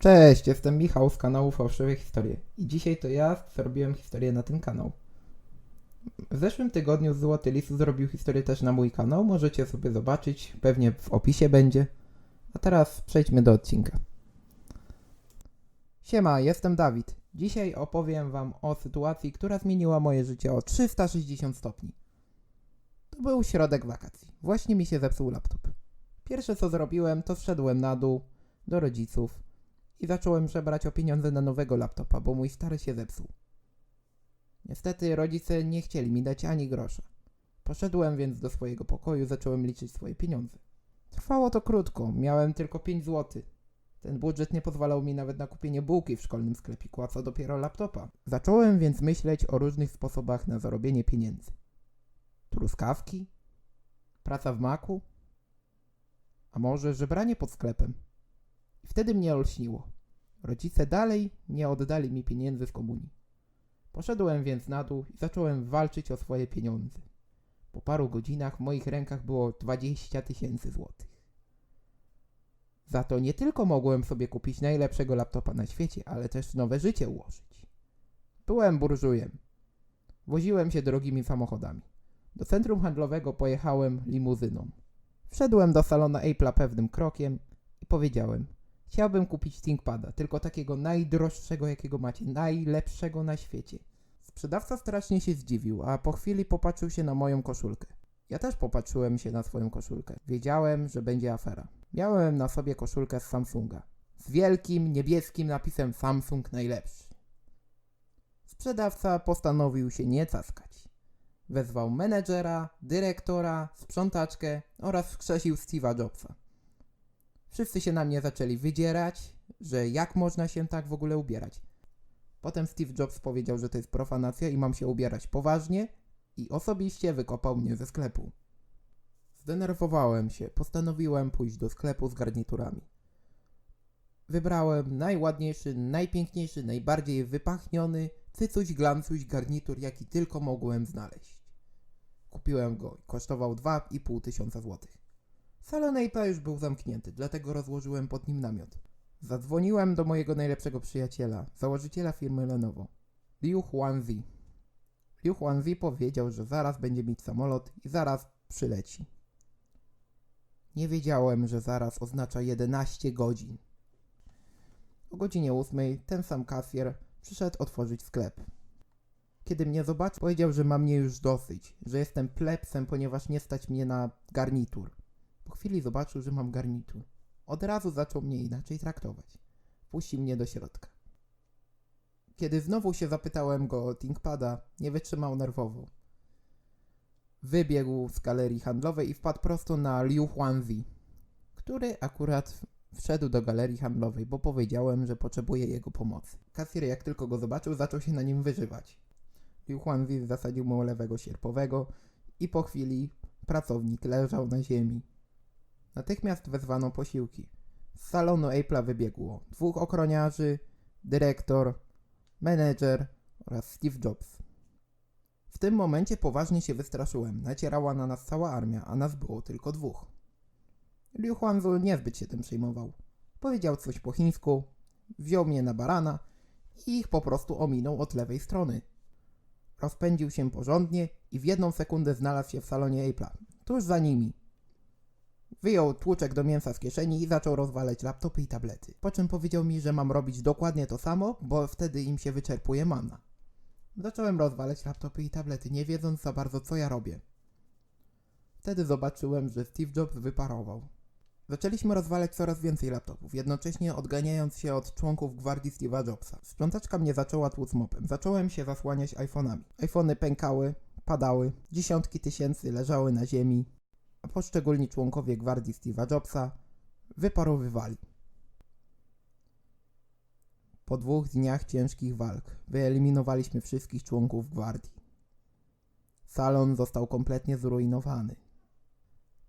Cześć, jestem Michał z kanału Fałszywe Historie i dzisiaj to ja zrobiłem historię na ten kanał. W zeszłym tygodniu Złoty Lis zrobił historię też na mój kanał, możecie sobie zobaczyć, pewnie w opisie będzie. A teraz przejdźmy do odcinka. Siema, jestem Dawid. Dzisiaj opowiem wam o sytuacji, która zmieniła moje życie o 360 stopni. To był środek wakacji. Właśnie mi się zepsuł laptop. Pierwsze co zrobiłem, to wszedłem na dół do rodziców i zacząłem żebrać o pieniądze na nowego laptopa, bo mój stary się zepsuł. Niestety rodzice nie chcieli mi dać ani grosza. Poszedłem więc do swojego pokoju, zacząłem liczyć swoje pieniądze. Trwało to krótko, miałem tylko 5 zł. Ten budżet nie pozwalał mi nawet na kupienie bułki w szkolnym sklepiku, a co dopiero laptopa. Zacząłem więc myśleć o różnych sposobach na zarobienie pieniędzy. Truskawki? Praca w maku? A może żebranie pod sklepem? I wtedy mnie olśniło. Rodzice dalej nie oddali mi pieniędzy z komunii. Poszedłem więc na dół i zacząłem walczyć o swoje pieniądze. Po paru godzinach w moich rękach było 20 tysięcy złotych. Za to nie tylko mogłem sobie kupić najlepszego laptopa na świecie, ale też nowe życie ułożyć. Byłem burżujem. Woziłem się drogimi samochodami. Do centrum handlowego pojechałem limuzyną. Wszedłem do salona Apple'a pewnym krokiem i powiedziałem: Chciałbym kupić ThinkPada, tylko takiego najdroższego, jakiego macie, najlepszego na świecie. Sprzedawca strasznie się zdziwił, a po chwili popatrzył się na moją koszulkę. Ja też popatrzyłem się na swoją koszulkę. Wiedziałem, że będzie afera. Miałem na sobie koszulkę z Samsunga. Z wielkim niebieskim napisem Samsung najlepszy. Sprzedawca postanowił się nie caskać. Wezwał menedżera, dyrektora, sprzątaczkę oraz wskrzesił Steve'a Jobsa. Wszyscy się na mnie zaczęli wydzierać, że jak można się tak w ogóle ubierać. Potem Steve Jobs powiedział, że to jest profanacja i mam się ubierać poważnie i osobiście wykopał mnie ze sklepu. Zdenerwowałem się, postanowiłem pójść do sklepu z garniturami. Wybrałem najładniejszy, najpiękniejszy, najbardziej wypachniony, cycuś glancuś garnitur, jaki tylko mogłem znaleźć. Kupiłem go i kosztował 2,5 tysiąca złotych. Salon Apple już był zamknięty, dlatego rozłożyłem pod nim namiot. Zadzwoniłem do mojego najlepszego przyjaciela, założyciela firmy Lenovo, Liu Huanzi. Liu Huanzi powiedział, że zaraz będzie mieć samolot i zaraz przyleci. Nie wiedziałem, że zaraz oznacza 11 godzin. O godzinie 8 ten sam kasjer przyszedł otworzyć sklep. Kiedy mnie zobaczył, powiedział, że ma mnie już dosyć, że jestem plebsem, ponieważ nie stać mnie na garnitur. Chwili zobaczył, że mam garnitur. Od razu zaczął mnie inaczej traktować. Puścił mnie do środka. Kiedy znowu się zapytałem go o ThinkPada, nie wytrzymał nerwowo. Wybiegł z galerii handlowej i wpadł prosto na Liu Huanzi, który akurat wszedł do galerii handlowej, bo powiedziałem, że potrzebuje jego pomocy. Kasjer jak tylko go zobaczył, zaczął się na nim wyżywać. Liu Huanzi zasadził mu lewego sierpowego i po chwili pracownik leżał na ziemi. Natychmiast wezwano posiłki. Z salonu Apple'a wybiegło dwóch ochroniarzy, dyrektor, menedżer oraz Steve Jobs. W tym momencie poważnie się wystraszyłem. Nacierała na nas cała armia, a nas było tylko dwóch. Liu Huanzu niezbyt się tym przejmował. Powiedział coś po chińsku, wziął mnie na barana i ich po prostu ominął od lewej strony. Rozpędził się porządnie i w jedną sekundę znalazł się w salonie Apple'a, tuż za nimi. Wyjął tłuczek do mięsa z kieszeni i zaczął rozwalać laptopy i tablety. Po czym powiedział mi, że mam robić dokładnie to samo, bo wtedy im się wyczerpuje mana. Zacząłem rozwalać laptopy i tablety, nie wiedząc za bardzo co ja robię. Wtedy zobaczyłem, że Steve Jobs wyparował. Zaczęliśmy rozwalać coraz więcej laptopów, jednocześnie odganiając się od członków gwardii Steve'a Jobsa. Sprzątaczka mnie zaczęła tłuc mopem. Zacząłem się zasłaniać iPhone'ami. iPhony pękały, padały, dziesiątki tysięcy leżały na ziemi, a poszczególni członkowie gwardii Steve'a Jobsa wyparowywali. Po dwóch dniach ciężkich walk wyeliminowaliśmy wszystkich członków gwardii. Salon został kompletnie zrujnowany.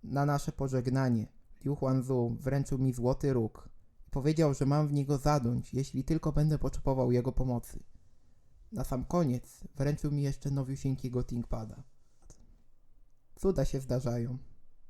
Na nasze pożegnanie Liu Huanzu wręczył mi złoty róg i powiedział, że mam w niego zadąć, jeśli tylko będę potrzebował jego pomocy. Na sam koniec wręczył mi jeszcze nowiusieńkiego ThinkPada. Cuda się zdarzają.